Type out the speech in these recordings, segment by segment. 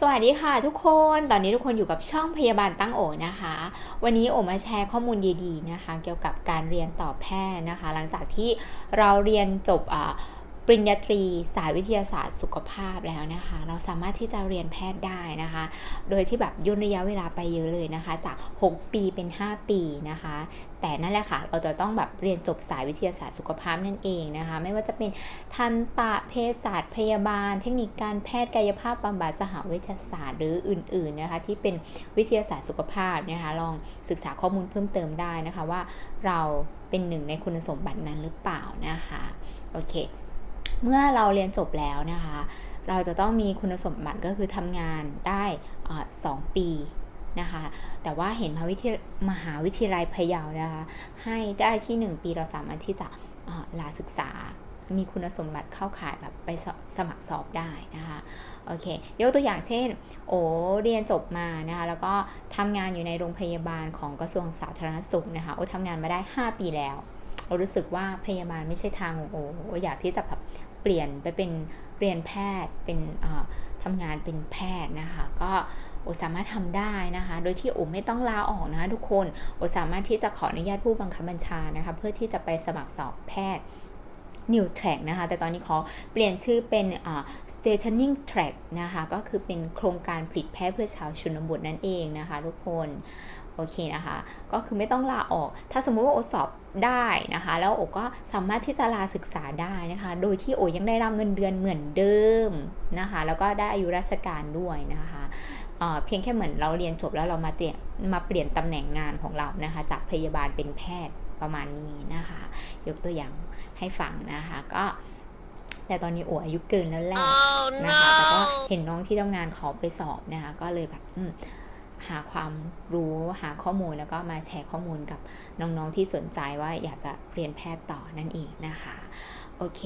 สวัสดีค่ะทุกคน ตอนนี้ทุกคนอยู่กับช่องพยาบาลตั้งโอนะคะ วันนี้โอมาแชร์ข้อมูลดีๆนะคะ เกี่ยวกับการเรียนต่อแพทย์นะคะ หลังจากที่เราเรียนจบอ่า ปริญญาตรีสายวิทยาศาสตร์สุขภาพแล้วนะคะ เราสามารถที่จะเรียนแพทย์ได้นะคะ โดยที่แบบย่นระยะเวลาไปเยอะเลยนะคะ จาก 6 ปีเป็น 5 ปีนะคะ แต่นั่นแหละค่ะ เราจะต้องแบบเรียนจบสายวิทยาศาสตร์สุขภาพนั่นเองนะคะ ไม่ว่าจะเป็นทันตะเภสัชพยาบาล เทคนิคการแพทย์กายภาพบำบัดสหวิทยาศาสตร์หรืออื่นๆนะคะที่เป็นวิทยาศาสตร์สุขภาพนะคะลองศึกษาข้อมูลเพิ่มเติมได้นะคะว่าเราเป็นหนึ่งในคุณสมบัตินั้นหรือเปล่านะคะโอเค เมื่อเราเรียนจบแล้วนะคะ เราจะต้องมีคุณสมบัติก็คือทำงานได้สองปีนะคะ แต่ว่าเห็นมหาวิทยามหาวิทยาลัยพะเยานะคะ ให้ได้ที่ 1 ปีเราสามารถที่จะลาศึกษา มีคุณสมบัติเข้าข่ายแบบไปสสมัครสอบได้นะคะโอเคยกตัวอย่างเช่น โอเรียนจบมานะคะ แล้วก็ทำงานอยู่ในโรงพยาบาลของกระทรวงสาธารณสุขนะคะ โอทำงานมาได้ 5 ปีแล้ว โอรู้สึกว่าพยาบาลไม่ใช่ทางของโอโออยากที่จะแบบ ปลี่ยนไปเป็นเรียนแพทย์เป็นอ่าทำงานเป็นแพทย์นะคะ ก็โอสามารถทำได้นะคะ โดยที่โอไม่ต้องลาออกนะคะทุกคนโอสามารถที่จะขออนุญาตผู้บังคับบัญชานะคะ เพื่อที่จะไปสมัครสอบแพทย์ New Track นะคะ แต่ตอนนี้ขอเปลี่ยนชื่อเป็น Stationing Track นะคะ ก็คือเป็นโครงการผลิตแพทย์เพื่อชาวชนบทนั่นเองนะคะทุกคน โอเคนะคะ ก็คือไม่ต้องลาออก ถ้าสมมุติว่าโอสอบได้นะคะ แล้วโอก็สามารถที่จะลาศึกษาได้นะคะ โดยที่โอยังได้รับเงินเดือนเหมือนเดิมนะคะ แล้วก็ได้อายุราชการด้วยนะคะเอ่อเพียงแค่เหมือนเราเรียนจบแล้วเรามาเปลี่ยนมาเปลี่ยนตำแหน่งงานของเรานะคะ จากพยาบาลเป็นแพทย์ประมาณนี้นะคะ ยกตัวอย่างให้ฟังนะคะ ก็แต่ตอนนี้โออายุเกินแล้วแหละ Oh นะคะแต่ก็ no! เห็นน้องที่ทำงานขอไปสอบนะคะ ก็เลยแบบอืม หาความรู้หาข้อมูลแล้วก็มาแชร์ข้อมูลกับน้องๆที่สนใจว่าอยากจะเรียนแพทย์ต่อนั่นเองนะคะโอเค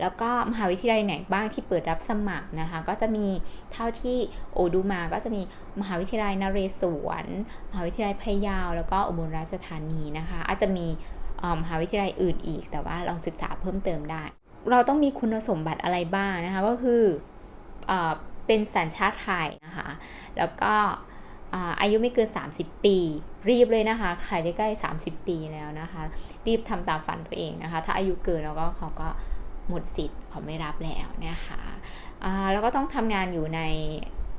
แล้วก็มหาวิทยาลัยไหนบ้างที่เปิดรับสมัครนะคะ ก็จะมีเท่าที่โอดูมาก็จะมีมหาวิทยาลัยนเรศวร มหาวิทยาลัยพะเยา แล้วก็อุบลราชธานีนะคะ อาจจะมีมหาวิทยาลัยอื่นอีก แต่ว่าลองศึกษาเพิ่มเติมได้ เราต้องมีคุณสมบัติอะไรบ้างนะคะ ก็คือเออเป็นสัญชาติไทยนะคะ แล้วก็ อายุไม่เกิน 30 ปี รีบเลยนะคะ ใครได้ใกล้30 ปีแล้วนะคะ รีบทำตามฝันตัวเองนะคะ ถ้าอายุเกินแล้วก็เขาก็หมดสิทธิ์เขาไม่รับแล้วนะคะแล้วก็ต้องทำงานอยู่ใน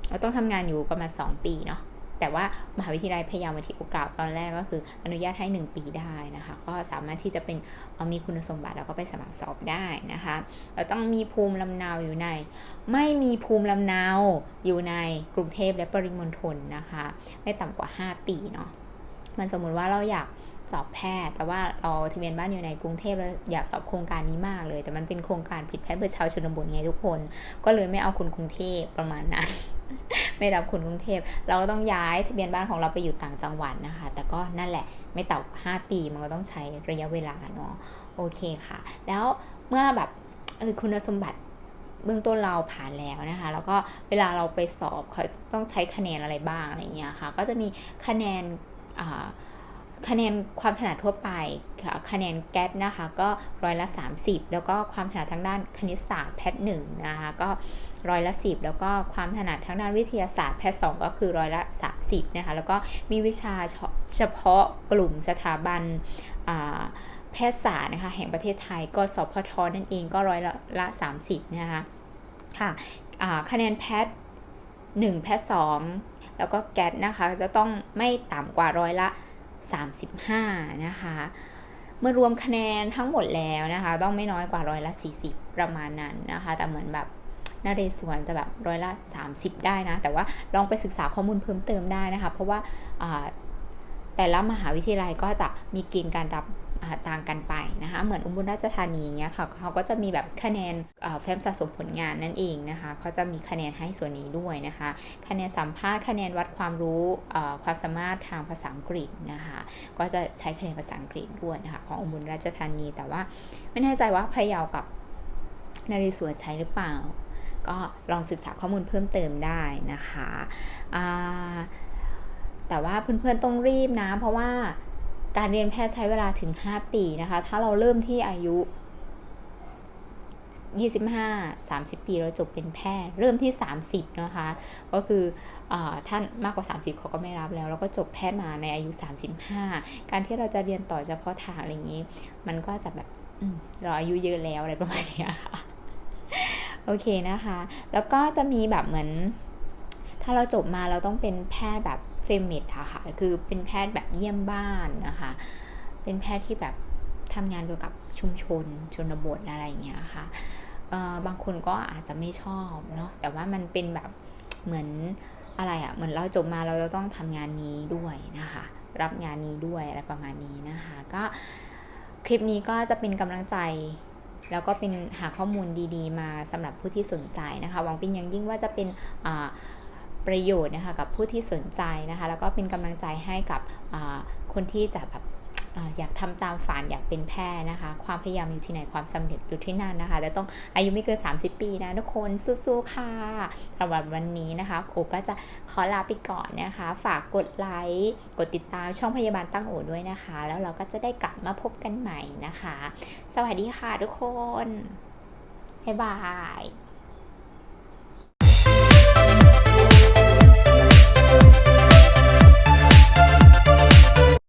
เราต้องทำงานอยู่ประมาณ 2 ปีเนาะ แต่ว่ามหาวิทยาลัยพยายามมาที่โอกาสตอนแรกก็คืออนุญาตให้ 1 ปีได้นะคะ ก็สามารถที่จะเป็นมีคุณสมบัติแล้วก็ไปสมัครสอบได้นะคะเราต้องมีภูมิลำเนาอยู่ใน ไม่มีภูมิลำเนาอยู่ในกรุงเทพและปริมณฑลนะคะ ไม่ต่ำกว่า 5 ปีเนาะมันสมมุติว่าเราอยาก สอบแพทย์ แต่ว่าเราทะเบียนบ้านอยู่ในกรุงเทพแล้วอยากสอบโครงการนี้มากเลย แต่มันเป็นโครงการผลิตแพทย์เพื่อชาวชนบทไงทุกคน ก็เลยไม่เอาคนกรุงเทพประมาณนั้น ไม่รับคนกรุงเทพ เราก็ต้องย้ายทะเบียนบ้านของเราไปอยู่ต่างจังหวัดนะคะ แต่ก็นั่นแหละไม่ต่ำกว่าปีมันก็ต้องใช้ระยะเวลาเนาะโอเคค่ะ แล้วเมื่อแบบคุณสมบัติเบื้องต้นเราผ่านแล้วนะคะ แล้วก็เวลาเราไปสอบเขาต้องใช้คะแนนอะไรบ้างอะไรเงี้ยค่ะ ก็จะมีคะแนนอ่า คะแนนความถนัดทั่วไปคะแนนแก๊สนะคะก็ร้อยละ 30 แล้วก็ความถนัดทางด้านคณิตศาสตร์แพทย์หนึ่งนะคะก็ร้อยละ 10 แล้วก็ความถนัดทางด้านวิทยาศาสตร์แพทย์สองก็คือร้อยละ 30นะคะแล้วก็มีวิชาเฉพาะกลุ่มสถาบันแพทยศาสตร์นะคะแห่งประเทศไทยก็สพทนั่นเองก็ร้อยละละ 30นะคะค่ะคะแนนแพทย์1แพทย์2แล้วก็แกดนะคะจะต้องไม่ต่ำกว่าร้อยละ 35 นะคะ เมื่อรวมคะแนนทั้งหมดแล้วนะคะ ต้องไม่น้อยกว่าร้อยละ 40 ประมาณนั้นนะคะ แต่เหมือนแบบนาเรศวรจะแบบร้อยละ 30 ได้นะ แต่ว่าลองไปศึกษาข้อมูลเพิ่มเติมได้นะคะ เพราะว่าแต่ละมหาวิทยาลัยก็จะมีเกณฑ์การรับ ต่างกันไปนะคะ เหมือนอุบลราชธานีเงี้ยค่ะเขาก็จะมีแบบคะแนนแฟ้มสะสมผลงานนั่นเองนะคะเขาจะมีคะแนนให้ส่วนนี้ด้วยนะคะ คะแนนสัมภาษณ์คะแนนวัดความรู้ความสามารถทางภาษาอังกฤษนะคะ ก็จะใช้คะแนนภาษาอังกฤษด้วยนะคะของอุบลราชธานี แต่ว่าไม่แน่ใจว่าพะเยากับนเรศวรใช้หรือเปล่า ก็ลองศึกษาข้อมูลเพิ่มเติมได้นะคะแต่ว่าเพื่อนๆต้องรีบนะ เพราะว่า การเรียนแพทย์ใช้เวลาถึง 5 ปีนะคะ ถ้าเราเริ่มที่อายุ 25 30 ปีเราจบเป็นแพทย์ เริ่มที่ 30 นะคะ ก็คืออท่านมากกว่า 30เขาก็ไม่รับแล้ว แล้วก็จบแพทย์มาในอายุ 35 การที่เราจะเรียนต่อเฉพาะทางอะไรอย่างนี้ มันก็จะแบบเราอายุเยอะแล้วอะไรประมาณนี้ค่ะโอเคนะคะ แล้วก็จะมีแบบเหมือน ถ้าเราจบมาเราต้องเป็นแพทย์แบบ เฟมิดอะค่ะ คือเป็นแพทย์แบบเยี่ยมบ้านนะคะ เป็นแพทย์ที่แบบทำงานเกี่ยวกับชุมชนชนบทอะไรอย่างเงี้ยค่ะบางคนก็อาจจะไม่ชอบเนาะ แต่ว่ามันเป็นแบบเหมือนอะไรอะเหมือนเราจบมาเราจะต้องทำงานนี้ด้วยนะคะ รับงานนี้ด้วยอะไรประมาณนี้นะคะ ก็คลิปนี้ก็จะเป็นกำลังใจแล้วก็เป็นหาข้อมูลดีๆ มาสำหรับผู้ที่สนใจนะคะหวังเป็นอย่างยิ่งว่าจะเป็น ประโยชน์นะคะกับผู้ที่สนใจนะคะแล้วก็เป็นกำลังใจให้กับคนที่จะแบบอยากทำตามฝันอยากเป็นแพทย์นะคะ ความพยายามอยู่ที่ไหนความสำเร็จอยู่ที่นั่นนะคะแต่ต้องอายุไม่เกิน 30 ปีนะทุกคนสู้ๆค่ะสำหรับวันนี้นะคะโอก็จะขอลาไปก่อนนะคะ ฝากกดไลค์กดติดตามช่องพยาบาลตั้งโอด้วยนะคะ แล้วเราก็จะได้กลับมาพบกันใหม่นะคะ สวัสดีค่ะทุกคนบ๊ายบาย